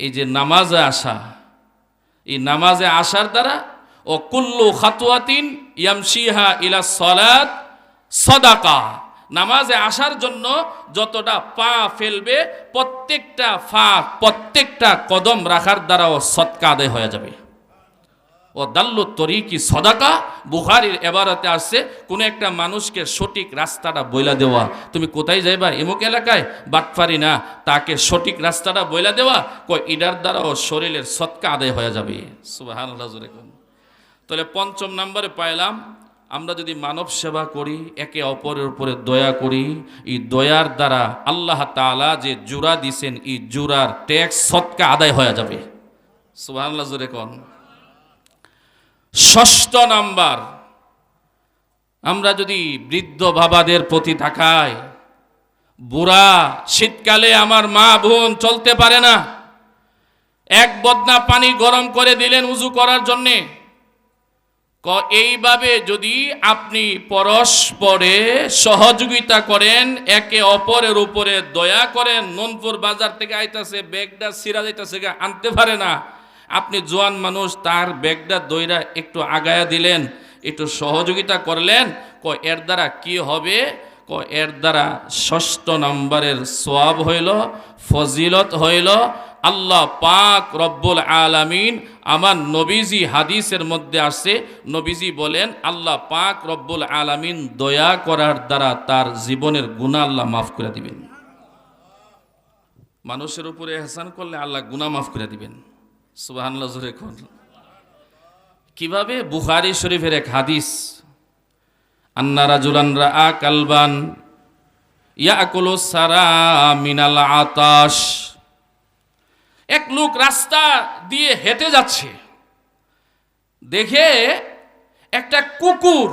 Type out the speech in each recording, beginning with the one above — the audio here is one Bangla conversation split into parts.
এই যে নামাজে আসা, এই নামাজে আসার দ্বারা, ও কুল্লু খাতুয়াতিন ইয়ামশিহা ইলা সলাত সদাকা। নামাজে আসার জন্য যতটা পা ফেলবে, প্রত্যেকটা ফা প্রত্যেকটা কদম রাখার দ্বারাও সৎকা আদায় হয়ে যাবে। ও দাল্লু তরিকি সদাকা, বুখারির এবারতে আসছে, কোনো একটা মানুষকে সঠিক রাস্তাটা বইলা দেওয়া। তুমি কোথায় যাইবা? এমুক এলাকায়? বাটফারি না। তাকে সঠিক রাস্তাটা বইলা দেওয়া কই ইডার দ্বারা ও শরীরের সৎকা আদায় হয়ে যাবে। তাহলে পঞ্চম নম্বরে পাইলাম, আমরা যদি মানব সেবা করি, একে অপরের উপরে দয়া করি, এই দয়ার দ্বারা আল্লাহ তাআলা যে জুরা দিছেন, এই জুরার ট্যাক্স সৎকা আদায় হয়ে যাবে। সুবাহ জুরে কন। ষষ্ঠ নাম্বার। আমরা যদি বৃদ্ধ বাবাদের প্রতি তাকাই, বুড়া শীতকালে আমার মা বোন চলতে পারে না। এক বদনা পানি গরম করে দিলেন উজু করার জন্যে। এইভাবে যদি আপনি পরস্পরে সহযোগিতা করেন, একে অপরের উপরে দয়া করেন, ননপুর বাজার থেকে আইতাছে ব্যাগটা সিরা যাইতাছে আনতে পারে না। আপনি জোয়ান মানুষ, তার ব্যাগটা দইরা একটু আগায়া দিলেন, একটু সহযোগিতা করলেন ক এর দ্বারা কি হবে? ক এর দ্বারা ষষ্ঠ নম্বরের সোয়াব হইল, ফজিলত হইল, আল্লাহ পাক রব্বুল আলামিন আমার নবীজি হাদিসের মধ্যে আসে নবীজি বলেন, আল্লাহ পাক রব্বুল আলামিন দয়া করার দ্বারা তার জীবনের গুণা আল্লাহ মাফ করে দিবেন। মানুষের উপরে এহসান করলে আল্লাহ গুনাহ মাফ করে দিবেন। কীভাবে বুখারী শরীফের এক হাদিস আন্নারা রাজুলান রা কালবান ইয়াকুলু সারা মিনাল আতাশ। এক লোক রাস্তা দিয়ে হেঁটে যাচ্ছে, দেখে একটা কুকুর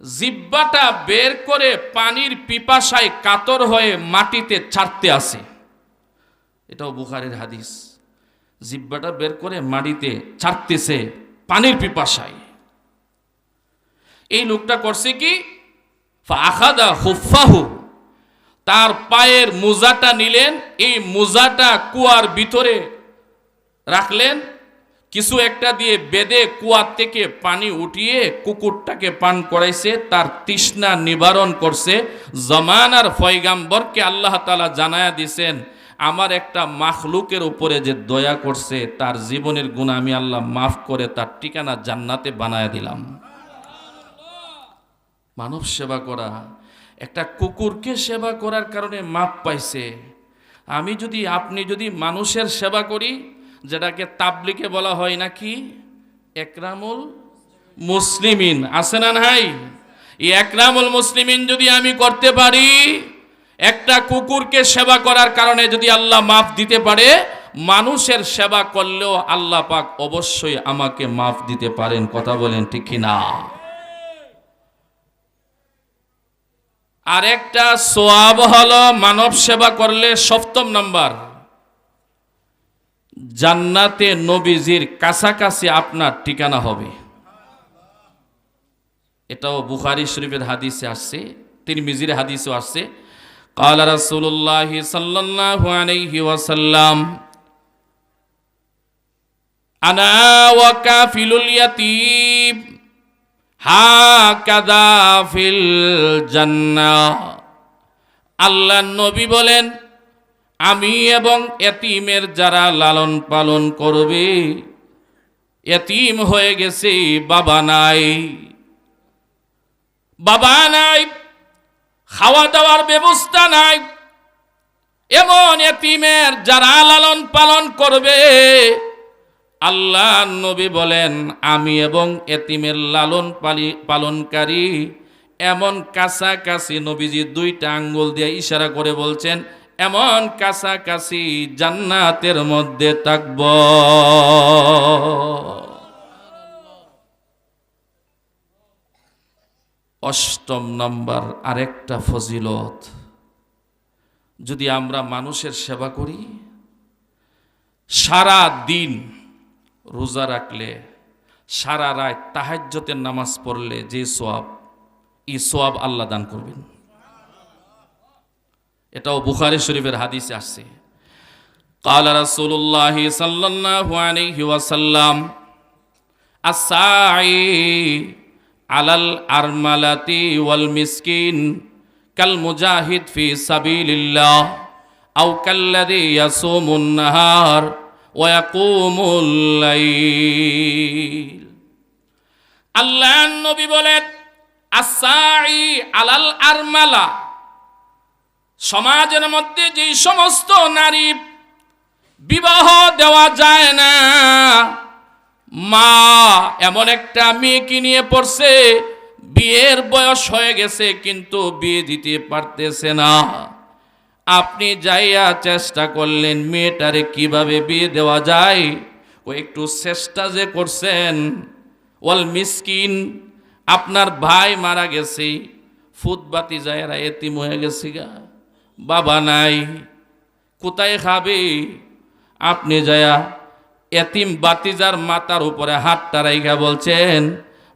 জিব্বাটা বের করে পানির পিপাসায় কাতর হয়ে মাটিতে ছাড়তে আসে। এটাও বুখারের হাদিস। জিব্বাটা বের করে মাটিতে ছাড়তেছে, পানির পিপাসায়। এই লোকটা করছে কি? আখাদা হুফাহু তার পায়ের মোজাটা নিলেন, এই মোজাটা কুয়ার ভিতরে রাখলেন। কিছু একটা দিয়ে বেদে কুয়ার থেকে পানি উঠিয়ে কুকুরটাকে পান করাইছে, তার তৃষ্ণা নিবারণ করছে। জমানার ফয়গাম্বরকে আল্লাহ তালা জানায়া দিছেন আমার একটা মাখলুকের উপরে যে দয়া করছে, তার জীবনের গুণ আমি আল্লাহ মাফ করে তার ঠিকানা জান্নাতে বানায় দিলাম। মানব সেবা করা, একটা কুকুরকে সেবা করার কারণে মাপ পাইছে। আমি যদি, আপনি যদি মানুষের সেবা করি, যেটাকে তাবলিকে বলা হয় নাকি, একরামুল মুসলিমিন, আছে না নাই? একরামুল মুসলিমিন যদি আমি করতে পারি একটা কুকুরকে সেবা করার কারণে যদি আল্লাহ মাফ দিতে পারে, মানুষের সেবা করলেও আল্লাহ পাক অবশ্যই আমাকে মাফ দিতে পারেন, কথা বলেন ঠিক কি না আরেকটা সোয়াব হলো মানব সেবা করলে সপ্তম নাম্বার। জান্নাতে নবীজির কাছাকাছি আপনার ঠিকানা হবে। এটাও বুখারি শরীফের হাদিসে আসছে তিনি মিজির হাদিসেও আসছে। قال رسول الله صلى الله عليه وسلم أنا وكافل اليتيم হাকাদা ফিল জান্নাহ আল্লাহ নবী বলেন আমি এবং এতিমের যারা লালন পালন করবে এতিম হয়ে গেছে বাবা নাই বাবা নাই খাওয়া দাওয়ার ব্যবস্থা নাই। এমন এতিমের যারা লালন পালন করবে আল্লাহ নবী বলেন, আমি এবং এতিমের লালন পালি, পালনকারী এমন কাছাকাছি নবীজি দুইটা আঙ্গুল দিয়ে ইশারা করে বলছেন, এমন কাছাকাছি জান্নাতের মধ্যে থাকব। অষ্টম নম্বর আরেকটা ফজিলত যদি আমরা মানুষের সেবা করি সারা দিন রোজা রাখলে সারা রাত তাহাজ্যতের নামাজ পড়লে যে সোয়াব এই সোয়াব আল্লাহ দান করবেন এটাও বুখারি শরীফের হাদিসে আসছে قال رسول الله صلى الله عليه وسلم الساعي আলাল আরমালাতি ওয়াল মিসকিন কাল মুজাহিদ ফি সাবিলিল্লাহ, আও কাল্লাযী ইয়াসুমুন নাহার ওয়া ইয়াকুমুল লাইল। আল্লাহর নবী বলেন আসাই আলাল আরমালা, সমাজের মধ্যে যে সমস্ত নারী বিবাহ দেওয়া যায় না। মা, এমন একটা মেয়েকে নিয়ে পড়ছে, বিয়ের বয়স হয়ে গেছে, কিন্তু বিয়ে দিতে পারতেছে না। আপনি যাইয়া চেষ্টা করলেন, মেয়েটারে কীভাবে বিয়ে দেওয়া যায়? ও একটু চেষ্টা যে করছেন। ওয়াল মিসকিন, আপনার ভাই মারা গেছে ফুটবাতি যায়রা এতিম হয়ে গেছে গা। বাবা নাই, কোথায় খাবে? আপনি যায়া এতিম বাতিজার মাথার উপরে হাতটা রাইখা বলছেন,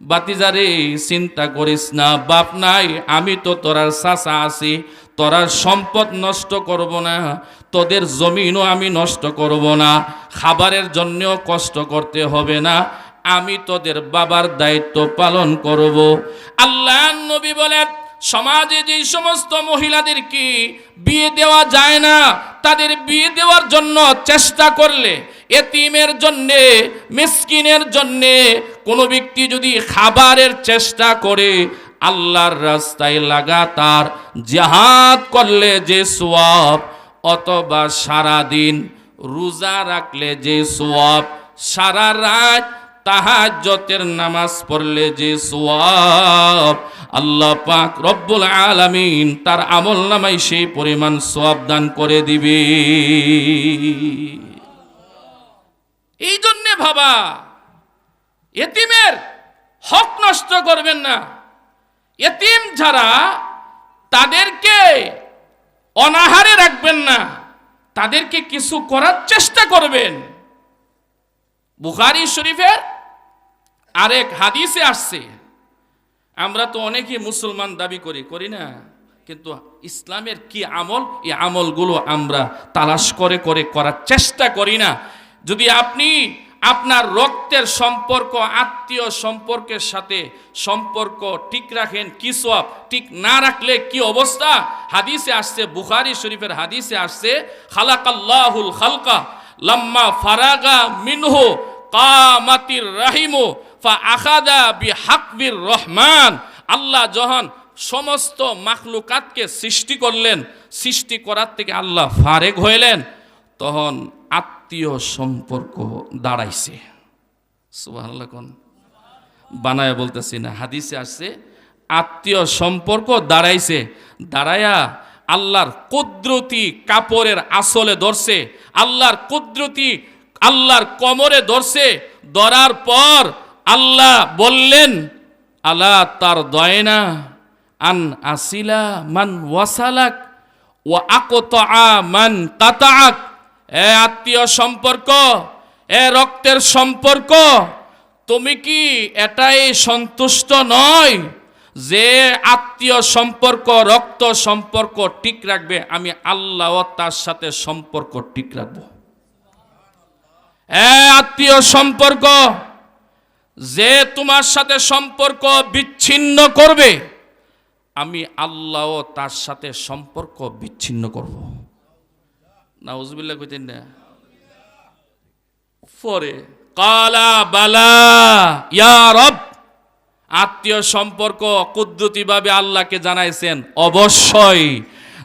বাতিজারে, চিন্তা করিস না, বাপ নাই, আমি তো তোরার চাচা আছি, তোরার সম্পদ নষ্ট করব না, তোদের জমিনও আমি নষ্ট করব না, খাবারের জন্যও কষ্ট করতে হবে না, আমি তোদের বাবার দায়িত্ব পালন করব। আল্লাহ নবী বলেন, সমাজে যে সমস্ত মহিলাদেরকে বিয়ে দেওয়া যায় না, তাদের বিয়ে দেওয়ার জন্য চেষ্টা করলে এতিমের জন্যে, মিসকিনের জন্যে কোনো ব্যক্তি যদি খাবারের চেষ্টা করে, আল্লাহর রাস্তায় লাগাতার জাহাদ করলে যে সোয়াব, অথবা সারাদিন রোজা রাখলে যে সোয়াব, সারা রাত তাহাজ্জতের নামাজ পড়লে যে সোয়াব, আল্লাহ পাক রব্বুল আলামিন তার আমল নামাই সেই পরিমাণ সোয়াব দান করে দিবে। এই জন্যে ভাবা, এতিমের হক নষ্ট করবেন না। এতিম যারা, তাদেরকে অনাহারে রাখবেন না, তাদেরকে কিছু করার চেষ্টা করবেন। বুখারি শরীফের আরেক হাদিসে আসছে, আমরা তো অনেকেই মুসলমান দাবি করি করি না, কিন্তু ইসলামের কি আমল, এই আমলগুলো আমরা তালাশ করে করে করার চেষ্টা করি না। যদি আপনি আপনার রক্তের সম্পর্ক, আত্মীয় সম্পর্কের সাথে সম্পর্ক ঠিক রাখেন, কি সব ঠিক না রাখলে কি অবস্থা? হাদিসে আসছে, বুখারি শরীফের হাদিসে আসছে, খালাকাল্লাহুল খালকা লাম্মা ফারাগা মিনহু কামাতির রাহিমু ফা আখাদা বি হাকবির রহমান। আল্লাহ যখন সমস্ত মাখলুকাতকে সৃষ্টি করলেন, সৃষ্টি করার থেকে আল্লাহ ফারেক হইলেন, তখন আত্মীয় সম্পর্ক দাঁড়াইছে। কোন। বানায় বলতেছি না, হাদিসে আসছে, আত্মীয় সম্পর্ক দাঁড়াইছে, দাঁড়ায়া আল্লাহর কুদরতি কাপড়ের আসলে ধরছে, আল্লাহর কুদরতি আল্লাহর কমরে ধরছে, ধরার পর আল্লাহ বললেন আল্লাহ তার দয়না আন আসিলা মান ওয়াসালাক ও আকত মান কাতাক এ আত্মীয় সম্পর্ক, এ রক্তের সম্পর্ক, তুমি কি এটাই সন্তুষ্ট নয় যে আত্মীয় সম্পর্ক, রক্ত সম্পর্ক ঠিক রাখবে? আমি আল্লাহ তার সাথে সম্পর্ক ঠিক রাখব। এ আত্মীয় সম্পর্ক, যে তোমার সাথে সম্পর্ক বিচ্ছিন্ন করবে, আমি আল্লাহ তার সাথে সম্পর্ক বিচ্ছিন্ন করব। না উজবিল্লা কইতেন না। পরে কালা বালা, ইয়া রব, আত্মীয় সম্পর্ক কুদ্রতিভাবে আল্লাহকে জানাইছেন, অবশ্যই।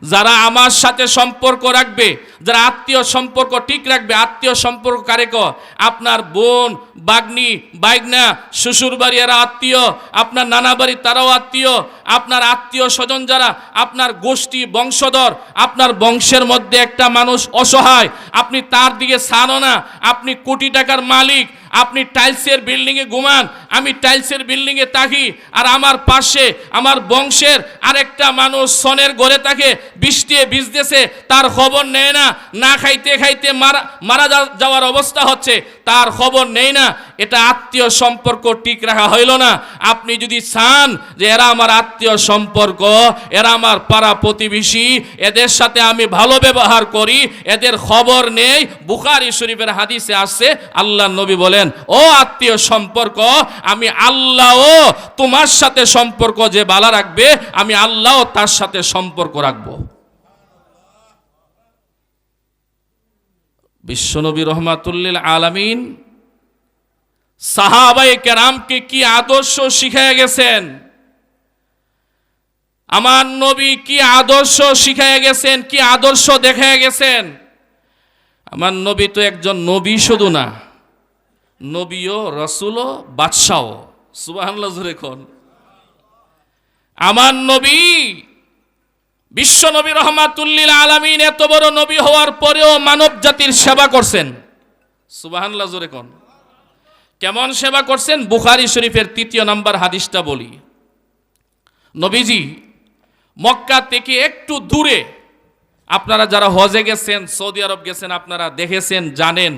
যারা আমার সাথে সম্পর্ক রাখবে, যারা আত্মীয় সম্পর্ক ঠিক রাখবে, আত্মীয় সম্পর্ক কারে ক? আপনার বোন, বাগনি বাইগনা শ্বশুর বাড়ি এরা আত্মীয়, আপনার নানা বাড়ি তারাও আত্মীয়, আপনার আত্মীয় স্বজন যারা, আপনার গোষ্ঠী বংশধর, আপনার বংশের মধ্যে একটা মানুষ অসহায়, আপনি তার দিকে ছাড়ো না, আপনি কোটি টাকার মালিক, আপনি টাইলসের বিল্ডিংয়ে ঘুমান আমি টাইলসের বিল্ডিংয়ে থাকি আর আমার পাশে আমার বংশের আরেকটা মানুষ সনের গড়ে থাকে বৃষ্টিয়ে ভিজতেছে তার খবর নেয় না। না খাইতে খাইতে মারা মারা যাওয়ার অবস্থা হচ্ছে, তার খবর নেই না। এটা আত্মীয় সম্পর্ক ঠিক রাখা হইল না। আপনি যদি চান যে এরা আমার আত্মীয় সম্পর্ক, এরা আমার পাড়া প্রতিবেশী, এদের সাথে আমি ভালো ব্যবহার করি, এদের খবর নেই। বুখারি শরীফের হাদিসে আসছে আল্লাহ নবী বলেন, ও আত্মীয় সম্পর্ক আমি আল্লাহও তোমার সাথে সম্পর্ক যে বালা রাখবে, আমি আল্লাহও তার সাথে সম্পর্ক রাখব। বিশ্বনবী রহমাতুল্লিল আলামিন সাহাবাই কেরামকে কি আদর্শ শিখাইয়া গেছেন? আমার নবী কি আদর্শ শিখাইয়া গেছেন? কি আদর্শ দেখাইয়া গেছেন? আমার নবী তো একজন নবী শুধু না। নবীও, রসুলও, বাদশাও। সুবাহান্লাহ জোরে আমার নবী, বিশ্ব নবী রহমাতুল্লিল আলমিন এত বড় নবী হওয়ার পরেও মানব জাতির সেবা করছেন। সুবাহান্লাহ জোরে কেমন সেবা করছেন? বুখারি শরীফের তৃতীয় নাম্বার হাদিসটা বলি। নবীজি, মক্কা থেকে একটু দূরে, আপনারা যারা হজে গেছেন, সৌদি আরব গেছেন, আপনারা দেখেছেন, জানেন,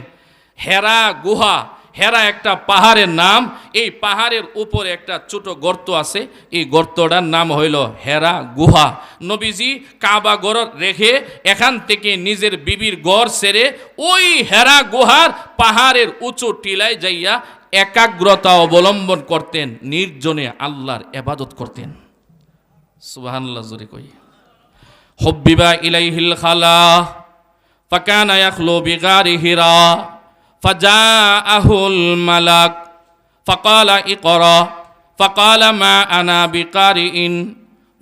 হেরা, গুহা হেরা একটা পাহাড়ের নাম, এই পাহাড়ের উপরে একটা ছোট গর্ত আছে, এই গর্তটার নাম হইল হেরা গুহা। নবীজি কাবা গড় রেখে এখান থেকে নিজের বিবির গড় সেরে ওই হেরা গুহার পাহাড়ের উঁচু টিলায় যাইয়া একাগ্রতা অবলম্বন করতেন, নির্জনে আল্লাহর এবাদত করতেন। সুবাহ জুরে কই। হব্বিবা ইলাইহিল খালা, ফাকানা ইয়াখলু বিগারি হিরা فجاءه الملك فقال اقرأ فقال ما أنا بقارئ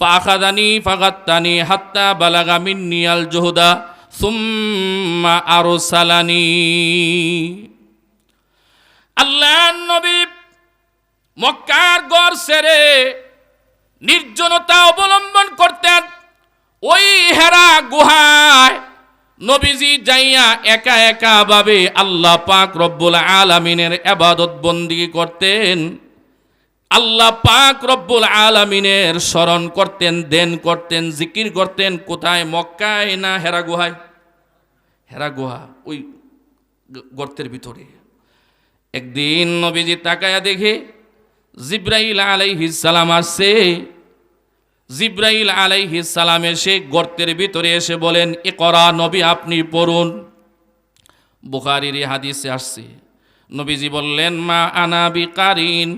فأخذني فغتني حتى بلغ مني الجهد ثم أرسلني আল্লাহ নবী মক্কার গড় সেরে নির্জনতা অবলম্বন করতেন ওই হেরা গুহায় নবীজি যাইয়া একা একা ভাবে আল্লাহ পাক রব্বুল আলামিনের এবাদত বন্দি করতেন। আল্লাহ পাক রব্বুল আলামিনের স্মরণ করতেন, দেন করতেন, জিকির করতেন। কোথায়? মক্কায় না হেরা গুহায়? হেরা গুহা, ওই গর্তের ভিতরে। একদিন নবীজি তাকায়া দেখে জিব্রাইল আলাইহিস সালাম আসছে। জিব্রাইল আলাইহিস সালাম এসে গর্তের ভিতরে এসে বলেন এ করা নবী, আপনি পড়ুন। বুখারির হাদিসে আসছে। নবীজি বললেন, মা আনা বি কারিন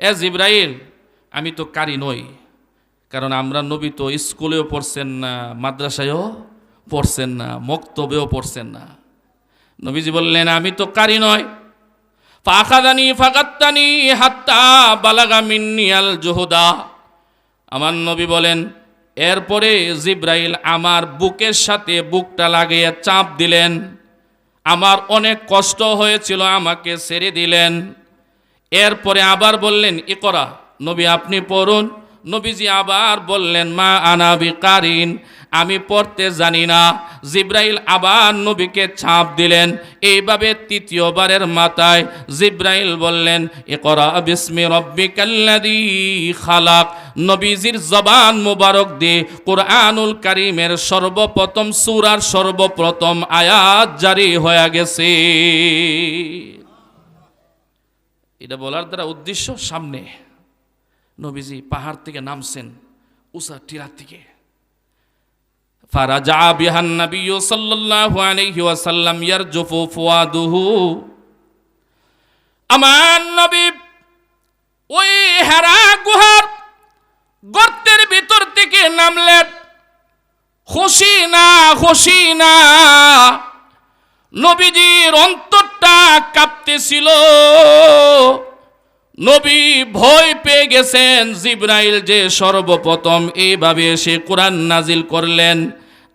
এ জিব্রাইল, আমি তো কারি নই, কারণ আমরা নবী তো স্কুলেও পড়ছেন না, মাদ্রাসায়ও পড়ছেন না, মক্তবেও পড়ছেন না। নবীজি বললেন, আমি তো কারি নয় ফাখাদানি ফাকাত্তানি হাত্তা বালাগা মিন্নি জোহদা। আমার নবী বলেন, এরপরে জিব্রাইল আমার বুকের সাথে বুকটা লাগিয়ে চাপ দিলেন। আমার অনেক কষ্ট হয়েছিল, আমাকে ছেড়ে দিলেন। এরপরে আবার বললেন, ইকরা, নবী আপনি পড়ুন। নবীজি আবার বললেন, মা আনাবি কারিন আমি পড়তে জানি না। জিব্রাইল আবার নবীকে ছাপ দিলেন। এইভাবে তৃতীয়বারের মাথায় জিব্রাইল বললেন, ইকরা বিসমি রব্বিকাল্লাযী খালাক। নবীজির জবান মুবারক দিয়ে কোরআনুল কারীমের সর্বপ্রথম সূরার সর্বপ্রথম আয়াত জারি হয়ে গেছে। এটা বলার দ্বারা উদ্দেশ্য সামনে। নবীজি পাহাড় থেকে নামছেন উষা টিলার থেকে ফারাজা বিহান নবী সাল্লাল্লাহু আলাইহি ওয়াসাল্লাম ইয়ারজুফু ফুয়াদুহু। আমার নবী ওই হেরা গুহার গর্তের ভিতর থেকে নামলেন খুশি না খুশি না। নবীজির অন্তরটা কাঁপতেছিল। নবী ভয় পেয়ে গেছেন, জিব্রাইল যে সর্বপ্রথম এইভাবে এসে কোরআন নাজিল করলেন,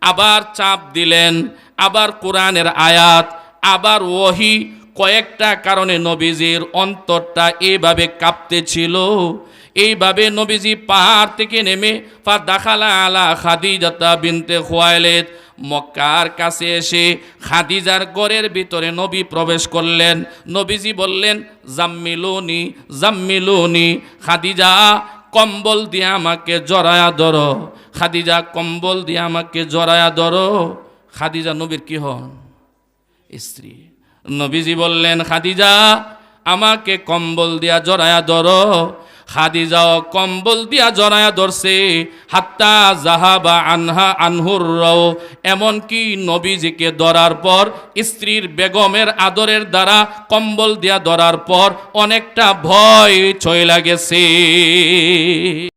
আবার চাপ দিলেন, আবার কোরআনের আয়াত, আবার ওহি। কয়েকটা কারণে নবীজির অন্তরটা এভাবে কাঁপতেছিল। এইভাবে নবীজি পাহাড় থেকে নেমে ফা দাখালা আলা খাদিজাতা বিনতে খোয়াইলেত মক্কার কাছে এসে খাদিজার গড়ের ভিতরে নবী প্রবেশ করলেন। নবীজি বললেন, জাম্মিলুনি জাম্মিলুনি, খাদিজা, কম্বল দিয়ে আমাকে জড়ায়া ধরো। খাদিজা, কম্বল দিয়ে আমাকে জড়ায়া ধরো। খাদিজা নবীর কি হন? স্ত্রী। নবীজি বললেন, খাদিজা, আমাকে কম্বল দিয়া জড়ায়া ধরো। খাদিজাও কম্বল দিয়া জড়ায়া ধরছে, হাত্তা জাহা বা আনহা আনহুর রও। এমনকি নবীজিকে ধরার পর, স্ত্রীর বেগমের আদরের দ্বারা কম্বল দিয়া ধরার পর অনেকটা ভয় ছয় লাগেছে